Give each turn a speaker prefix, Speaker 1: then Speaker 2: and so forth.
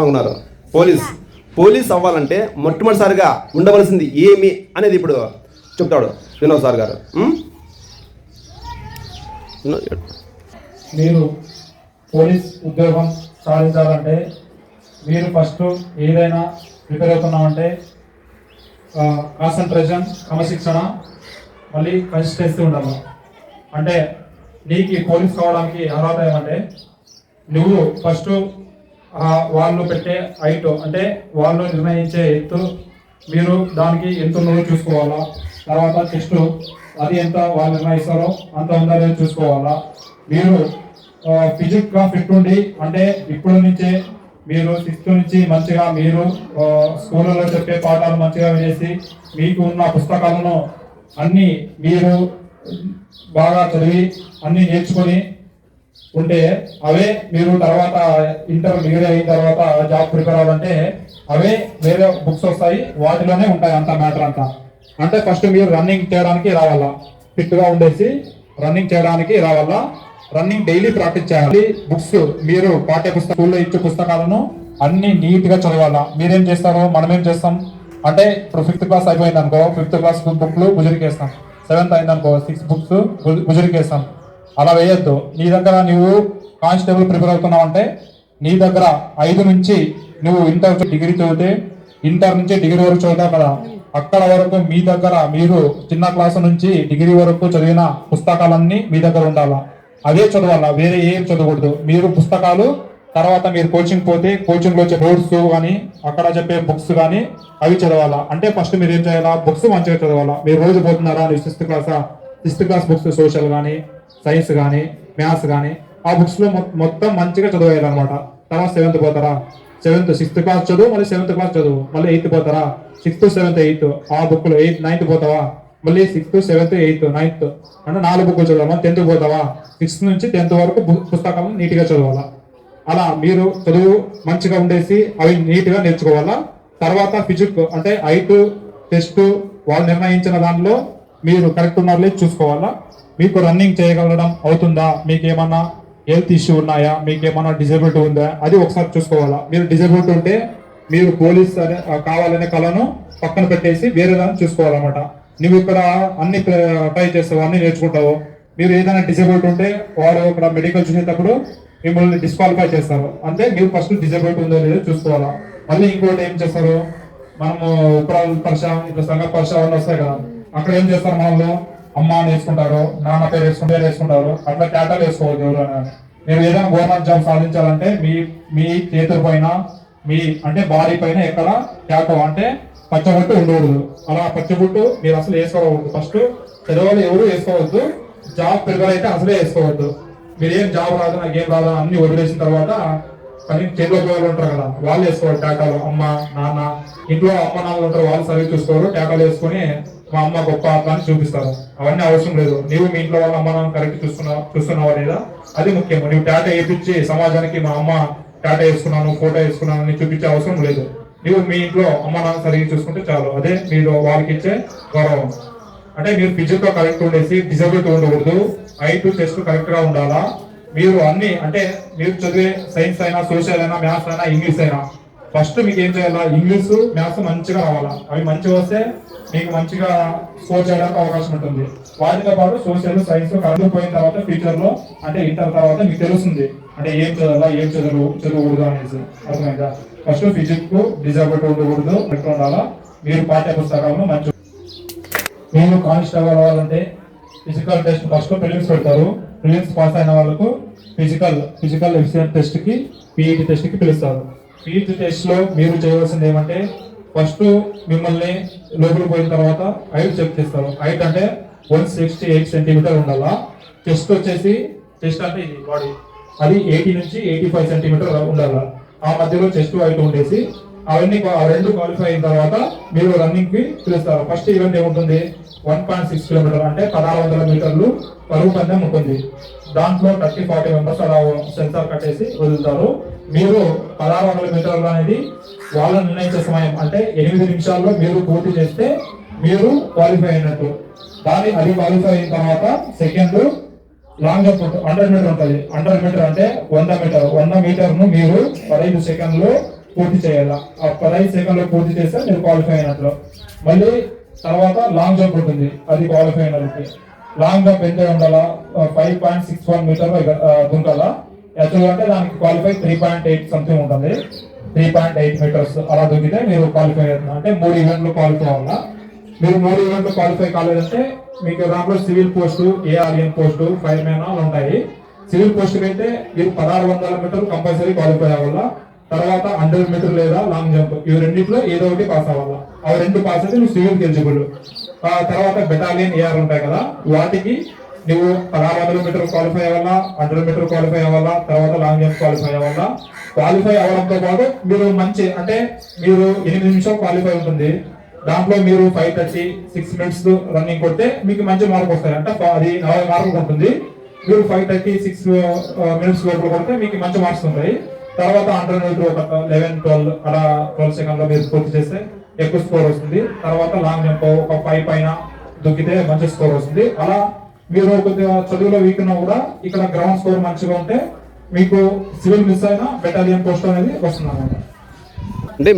Speaker 1: ఉన్నారు. Police police అవ్వాలంటే మొట్టమొదటిసారిగా ఉండవలసింది ఏమి అనేది ఇప్పుడు చెప్తాడు వినోద్ సార్ గారు.
Speaker 2: మీరు పోలీస్ ఉద్యోగం సాధించాలంటే మీరు ఫస్ట్ ఏదైనా ప్రిపేర్ అవుతున్నామంటే కాన్సన్ట్రేషన్ క్రమశిక్షణ మళ్ళీ కన్సిస్టెన్సీ ఉండాలి. అంటే నీకు పోలీస్ కావడానికి అర్హత ఏమంటే నువ్వు ఫస్ట్ వాళ్ళు పెట్టే హైట్ అంటే వాళ్ళు నిర్ణయించే ఎత్తు మీరు దానికి ఎంత ఉన్నదో చూసుకోవాలా. తర్వాత చెస్ట్ అది ఎంత వాళ్ళు నిర్ణయిస్తారో అంత ఉందో చూసుకోవాలా. మీరు ఫిజిక్గా ఫిట్ ఉండి అంటే ఇప్పుడు నుంచే మీరు సిక్స్త్ నుంచి మంచిగా మీరు స్కూళ్ళలో చెప్పే పాఠాలు మంచిగా వేసి మీకు ఉన్న పుస్తకాలను అన్నీ మీరు బాగా చదివి అన్నీ నేర్చుకొని ఉంటే అవే మీరు తర్వాత ఇంటర్ డిగ్రీ అయిన తర్వాత జాబ్ ప్రిపేర్ అవ్వాలంటే అవే వేరే బుక్స్ వస్తాయి వాటిలోనే ఉంటాయి అంత మ్యాటర్ అంతా. అంటే ఫస్ట్ మీరు రన్నింగ్ చేయడానికి రావాలా? ఫిట్గా ఉండేసి రన్నింగ్ చేయడానికి రావాలా? రన్నింగ్ డైలీ ప్రాక్టీస్ చేయాలి. బుక్స్ మీరు పాఠ్య పుస్తకం స్కూల్లో ఇచ్చే పుస్తకాలను అన్ని నీట్గా చదవాలా. మీరేం చేస్తారు? మనం ఏం చేస్తాం? అంటే ఇప్పుడు ఫిఫ్త్ క్లాస్ అయిపోయింది అనుకో ఫిఫ్త్ క్లాస్ బుక్లు గుజరికేస్తాం సెవెంత్ అయిందనుకో సిక్స్ బుక్స్ గుజరికేస్తాం అలా వేయొద్దు. నీ దగ్గర నువ్వు కానిస్టేబుల్ ప్రిపేర్ అవుతున్నావు అంటే నీ దగ్గర ఐదు నుంచి నువ్వు ఇంటర్ డిగ్రీ చదివితే ఇంటర్ నుంచి డిగ్రీ వరకు చదువుతావు కదా. అక్కడ వరకు మీ దగ్గర మీరు చిన్న క్లాస్ నుంచి డిగ్రీ వరకు చదివిన పుస్తకాలన్నీ మీ దగ్గర ఉండాలా? అదే చదవాలా? వేరే ఏం చదవకూడదు. మీరు పుస్తకాలు తర్వాత మీరు కోచింగ్ పోతే కోచింగ్లో వచ్చే నోట్స్ కానీ అక్కడ చెప్పే బుక్స్ కానీ అవి చదవాలా? అంటే ఫస్ట్ మీరు ఏం చేయాలా? బుక్స్ మంచిగా చదవాలా? మీరు రోజు పోతున్నారా? సిక్స్త్ క్లాసా సిక్స్త్ క్లాస్ బుక్స్ సోషల్ కానీ సైన్స్ కానీ మ్యాథ్స్ కానీ ఆ బుక్స్లో మొత్తం మంచిగా చదివేయాలన్నమాట. తర్వాత సెవెంత్ పోతారా? సెవెంత్ సిక్స్త్ క్లాస్ చదువు మళ్ళీ సెవెంత్ క్లాస్ చదువు మళ్ళీ ఎయిత్ పోతారా? సిక్స్త్ సెవెంత్ ఎయిత్ ఆ బుక్లో ఎయిత్ నైన్త్ పోతావా? మళ్ళీ సిక్స్త్ సెవెంత్ ఎయిత్ నైన్త్ అంటే నాలుగు బుక్లు చదవాలా? టెన్త్ పోతావా? సిక్స్త్ నుంచి టెన్త్ వరకు బు- పుస్తకాలను నీట్గా చదవాలా? అలా మీరు చదువు మంచిగా ఉండేసి అవి నీట్గా నేర్చుకోవాలా? తర్వాత ఫిజిక్ అంటే ఐటు టెస్ట్ వాళ్ళు నిర్ణయించిన దానిలో మీరు కరెక్ట్ ఉన్నారు లేదు చూసుకోవాలా? మీకు రన్నింగ్ చేయగలడం అవుతుందా? మీకు ఏమన్నా హెల్త్ ఇష్యూ ఉన్నాయా? మీకు ఏమన్నా డిజబిలిటీ ఉందా? అది ఒకసారి చూసుకోవాలా? మీరు డిజబిలిటీ ఉంటే మీరు పోలీస్ అనే కావాలనే కళను పక్కన పెట్టేసి వేరే దాన్ని చూసుకోవాలన్నమాట. నువ్వు ఇక్కడ అన్ని ట్రై చేస్తావు? అన్ని నేర్చుకుంటావు? మీరు ఏదైనా డిజబిలిటీ ఉంటే వాడు ఇక్కడ మెడికల్ చూసేటప్పుడు మిమ్మల్ని డిస్క్వాలిఫై చేస్తారు. అంటే మీరు ఫస్ట్ డిజబిలిటీ ఉందో లేదో చూసుకోవాలా? మళ్ళీ ఇంకోటి ఏం చేస్తారు? మనము ఉపరాల పరిశ్రమ ఇట్లా సంఘ పరిశ్రమలు వస్తాయి కదా. అక్కడ ఏం చేస్తారు మనల్ని అమ్మ అని వేసుకుంటారు నాన్న పేరు వేసుకుంటే వేసుకుంటారు అట్లా క్యాటలు వేసుకోవద్దు ఎవరైనా మీరు ఏదైనా గవర్నమెంట్ జాబ్ సాధించాలంటే మీ మీ చేతుల పైన మీ అంటే బాడీ పైన ఎక్కడ క్యాటో అంటే పచ్చబుట్టు ఉండకూడదు. అలా పచ్చబుట్టు మీరు అసలు వేసుకోకూడదు. ఫస్ట్ చదవాలి ఎవరు వేసుకోవద్దు. జాబ్ ప్రిపేర్ అయితే అసలే వేసుకోవద్దు. మీరు ఏం జాబ్ రాదు నాకు ఏం రాదు అన్ని వదిలేసిన తర్వాత కానీ చేతిలో పిల్లలు ఉంటారు కదా వాళ్ళు వేసుకోవాలి టాటాలు అమ్మ నాన్న ఇంట్లో అమ్మ నాన్న ఉంటారు వాళ్ళు సర్వీస్ చూసుకోరు టాటాలు వేసుకొని మా అమ్మ గొప్ప అని చూపిస్తారు అవన్నీ అవసరం లేదు. నీవు మీ ఇంట్లో వాళ్ళ అమ్మ నాన్న కరెక్ట్ చూస్తున్నావు చూస్తున్నావా లేదా? అది ముఖ్యం నువ్వు టాటా వేయించి సమాజానికి మా అమ్మ టాటా వేసుకున్నాను ఫోటో వేసుకున్నాను అని చూపించే అవసరం లేదు. నువ్వు మీ ఇంట్లో అమ్మ నాన్న సరిగ్గా చూసుకుంటే చాలు. అదే మీరు వాళ్ళకి ఇచ్చే గౌరవం. అంటే మీరు ఫిజికల్ కరెక్ట్ ఉండేసి డిజబిలిటీ ఉండకూడదు. హైట్ టెస్ట్ కరెక్ట్గా ఉండాలా? మీరు అన్ని అంటే మీరు చదివే సైన్స్ అయినా సోషల్ అయినా మ్యాథ్స్ అయినా ఇంగ్లీష్ అయినా ఫస్ట్ మీకు ఏం చేయాలా? ఇంగ్లీష్ మ్యాథ్స్ మంచిగా రావాలా? అవి మంచిగా వస్తే మీకు మంచిగా స్కోర్ చేయడానికి అవకాశం ఉంటుంది. వాటితో పాటు సోషల్ సైన్స్ కలుగుపోయిన పోయిన తర్వాత ఫ్యూచర్లో అంటే ఇంటర్ తర్వాత మీకు తెలుస్తుంది. అంటే ఏం చదవాలా ఏం చదువు చదవకూడదు అనేసి. అర్థమైందా? ఫస్ట్ ఫిజిక్స్ డిజబిలిటీ ఉండకూడదు కరెక్ట్ ఉండాలా? మీరు పాఠ్య పుస్తకాలను మంచి మీరు కానిస్టేబుల్ అవ్వాలంటే ఫిజికల్ టెస్ట్ ఫస్ట్ ప్రిలిమ్స్ పెడతారు. ప్రిలిమ్స్ పాస్ అయిన వాళ్ళకు ఫిజికల్ ఫిజికల్ ఎఫిషియన్ టెస్ట్కి పీఈటీ టెస్ట్కి పిలుస్తారు. పీఈటీ టెస్ట్లో మీరు చేయవలసింది ఏమంటే ఫస్ట్ మిమ్మల్ని లోపలికి పోయిన తర్వాత హైట్ చెక్ చేస్తారు. హైట్ అంటే వన్ సిక్స్టీ ఎయిట్ సెంటీమీటర్ ఉండాలా? చెస్ట్ వచ్చేసి చెస్ట్ అంటే ఇది బాడీ అది ఎయిటీ నుంచి ఎయిటీ ఫైవ్ సెంటీమీటర్ ఉండాలా? ఆ మధ్యలో చెస్ట్ హైట్ ఉండేసి అవన్నీ ఆ రెండు క్వాలిఫై అయిన తర్వాత మీరు రన్నింగ్కి పిలుస్తారు. ఫస్ట్ ఈవెంట్ ఏముంటుంది? వన్ పాయింట్ సిక్స్ కిలోమీటర్ అంటే పదహారు వందల మీటర్లు పరుగు పందెం ఉంటుంది. దాంట్లో థర్టీ ఫార్టీ మెంబర్స్ అలా సెన్సార్ కట్టేసి వదులుతారు. మీరు పదహారు వందల మీటర్లు అనేది వాళ్ళ నిర్ణయించే సమయం. అంటే ఎనిమిది నిమిషాల్లో మీరు పూర్తి చేస్తే మీరు క్వాలిఫై అయినట్టు. దాని అది క్వాలిఫై అయిన తర్వాత second long jump hundred metre ఉంటుంది. హండ్రెడ్ మీటర్ అంటే వంద మీటర్. వంద మీటర్ను మీరు పదహైదు సెకండ్లు పూర్తి చేయాలా? ఆ పదహైదు సెకండ్లో పూర్తి చేస్తే మీరు క్వాలిఫై అయినట్లు. మళ్ళీ తర్వాత లాంగ్ జంప్ ఉంటుంది. అది క్వాలిఫై అయిన వాళ్ళకి లాంగ్ జంప్ ఎంత ఉండాలా? Five point six one metre దుంకాలా యాక్చువల్గా అంటే దానికి qualify three point eight something ఉంటుంది. త్రీ పాయింట్ ఎయిట్ మీటర్స్ అలా దొరికితే మీరు క్వాలిఫై అవుతున్నారు. అంటే మూడు ఈవెంట్లు క్వాలిఫై అవ్వాలా? మీరు మూడు ఈవెంట్లు క్వాలిఫై కాలేదంటే మీకు దాంట్లో civil post ARN post fireman అలా ఉంటాయి. సివిల్ పోస్ట్కి అయితే మీరు పదహారు వందల మీటర్లు కంపల్సరీ క్వాలిఫై అవ్వాలా? తర్వాత హండ్రెడ్ మీటర్ లేదా లాంగ్ జంప్ ఇవి రెండింటిలో ఏదో ఒకటి పాస్ అవ్వాలా? అవి రెండు పాస్ అయితే నువ్వు సివిల్ ఎలిజిబుల్ ఆ తర్వాత బెటాలియన్ ఏఆర్ ఉంటాయి కదా వాటికి నువ్వు పదహారు వందల మీటర్ క్వాలిఫై అవ్వాలా హండ్రెడ్ మీటర్ క్వాలిఫై అవ్వాలా తర్వాత లాంగ్ జంప్ క్వాలిఫై అవ్వాలా? క్వాలిఫై అవ్వడంతో పాటు మీరు మంచి అంటే మీరు ఎనిమిది నిమిషం క్వాలిఫై ఉంటుంది. దాంట్లో మీరు five thirty six minutes running కొడితే మీకు మంచి మార్క్ వస్తాయి. అంటే అది నలభై మార్కులు ఉంటుంది. మీరు ఫైవ్ థర్టీ సిక్స్ మినిట్స్ లోపల కొడితే మీకు మంచి మార్క్స్ ఉంటాయి. తర్వాత అండర్ ఒక లెవెన్ ట్వెల్వ్ అలా ట్వెల్వ్ సెకండ్లో మీరు పూర్తి చేస్తే ఎక్కువ స్కోర్ వస్తుంది. తర్వాత లాంగ్ జంప్ ఒక ఫైవ్ పైన దొక్కితే మంచి స్కోర్ వస్తుంది. అలా మీరు కొద్దిగా చదువులో వీక్ ఉన్నా కూడా ఇక్కడ గ్రౌండ్ స్కోర్ మంచిగా ఉంటే మీకు సివిల్ మిస్ అయినా బెటాలియన్ పోస్ట్ అనేది వస్తుంది అన్నమాట
Speaker 1: అంటే